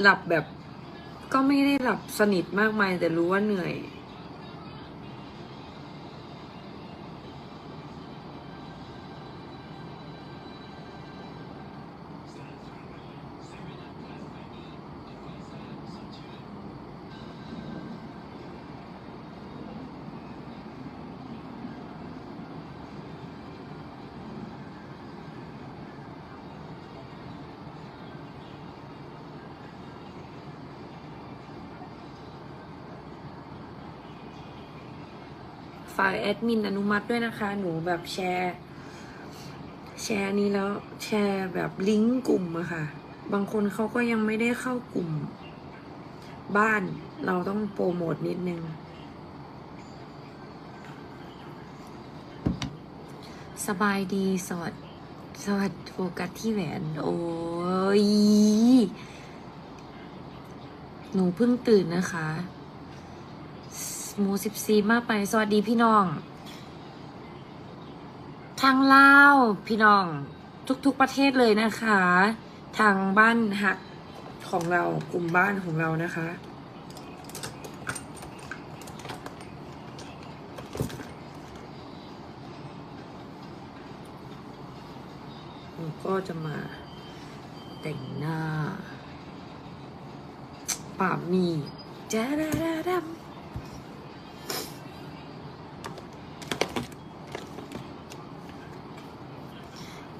หลับแบบก็ไม่ได้หลับสนิทมากมายแต่รู้ว่าเหนื่อย ฝากแอดมินอนุมัติด้วยนะคะ หนูแบบแชร์ แชร์นี้แล้วแชร์แบบลิงก์กลุ่มอะค่ะ บางคนเขาก็ยังไม่ได้เข้ากลุ่ม บ้านเราต้องโปรโมทนิดนึงสบายดีสวัสดสวัสดโฟกัสที่แหวน โอ้ย หนูเพิ่งตื่นนะคะ หมูสิบซีมากไป สวัสดีพี่น้อง ทางลาวพี่น้อง ทุกๆประเทศเลยนะคะ ทางบ้านหักของเรากลุ่มบ้านของเรานะคะ ก็จะมาแต่งหน้าป่ามีจ้าดาดาดำ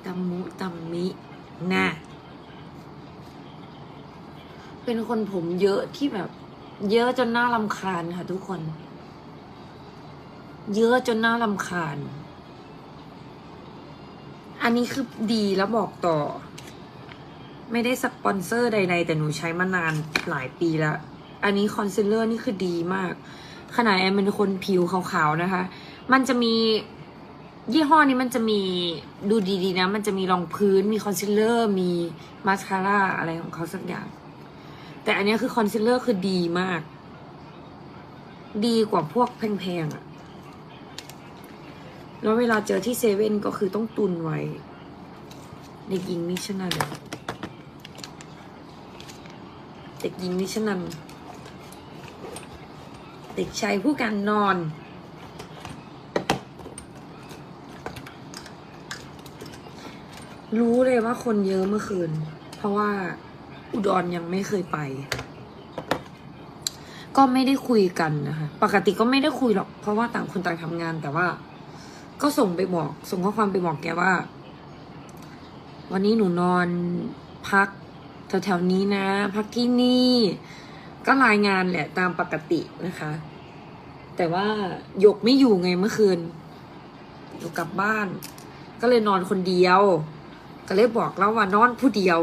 ตำมุตำมินะเป็นคนผมเยอะที่แบบ เยอะจนน่ารำคาญค่ะทุกคน เยอะจนน่ารำคาญ อันนี้คือดีแล้วบอกต่อ ไม่ได้สปอนเซอร์ใดๆ แต่หนูใช้มานานหลายปีแล้ว อันนี้คอนซีลเลอร์นี่คือดีมาก ขนาดแอมเป็นคนผิวขาวๆนะคะ มันจะมี ยี่ห้อนี้มันจะมีดูดีๆนะ มันจะมีรองพื้นมีคอนซีลเลอร์มีมาสคาร่าอะไรของเขาสักอย่าง แต่อันนี้คือคอนซีลเลอร์คือดีมาก ดีกว่าพวกแพงๆอะแล้วเวลาเจอที่เซเว่นก็คือต้องตุนไว้เด็กหญิงนิชนันเด็กหญิงนิชนันเด็กชายผู้การนอน รู้เลยว่าคนเยอะเมื่อคืน เพราะว่าอุดรยังไม่เคยไป ก็ไม่ได้คุยกันนะคะ ปกติก็ไม่ได้คุยหรอก เพราะว่าต่างคนต่างทำงานแต่ว่า ก็ส่งไปบอก ส่งข้อความไปบอกแกว่า วันนี้หนูนอนพักแถวๆนี้นะ พักที่นี่ ก็รายงานแหละตามปกตินะคะ แต่ว่าหยกไม่อยู่ไงเมื่อคืนอยู่กลับบ้าน ก็เลยนอนคนเดียว ก็เลยบอกแล้วว่านอนผู้เดียว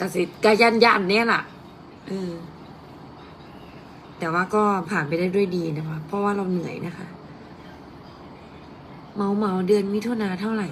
กสิกายันยันเนี่ยแหละเออแต่ว่าก็ผ่านไปได้ด้วยดีนะคะ เพราะว่าเราเหนื่อยนะคะ เมาเมาเดือนมิถุนาเท่าไหร่